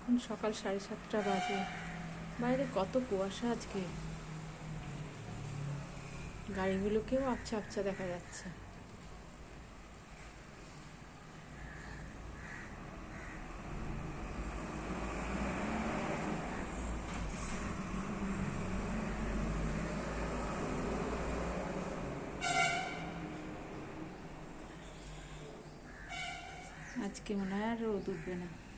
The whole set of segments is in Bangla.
এখন সকাল সাড়ে সাতটা বাজে। বাইরে কত কুয়াশা আজকে। গাড়িগুলোকেও আবছা আবছা দেখা যাচ্ছে। আজকে মনে হয় আর রোদ উঠবে না।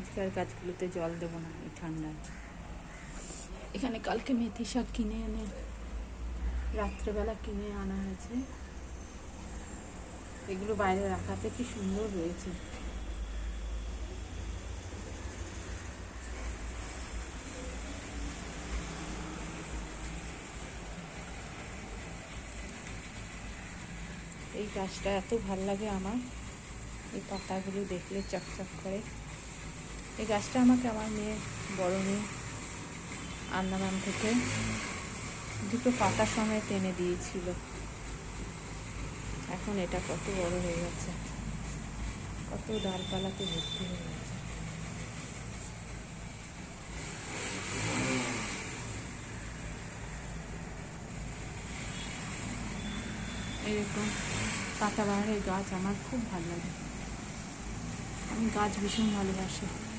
আজকে আর গাছগুলোতে জল দেবো না, এই ঠান্ডায়। এখানে কালকে মেথি শাক কিনে এনে, রাত্রেবেলা কিনে আনা হয়েছে। এগুলো বাইরে রাখাতে কি সুন্দর রয়েছে এই গাছটা এত ভালো লাগে আমার। এই পাতাগুলো দেখলে চকচক করে। এই গাছটা আমাকে আমার মেয়ে, বড় মেয়ে আন্দামান থেকে দুটো পাতা সময় টেনে দিয়েছিল। এখন এটা কত বড় হয়ে গেছে। কত ডালপালাতে ভর্তি হয়ে গেছে। এরকম পাতা পাতাবাহারের গাছ আমার খুব ভালো লাগে। আমি গাছ ভীষণ ভালোবাসি।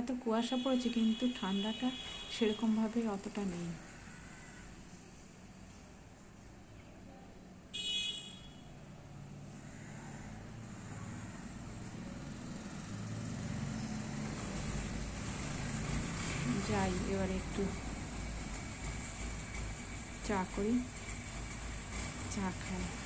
এত কুয়াশা পড়েছে, কিন্তু ঠান্ডাটা সেরকমভাবে অতটা নেই। যাই, এবারে একটু চা করি। চা খাই।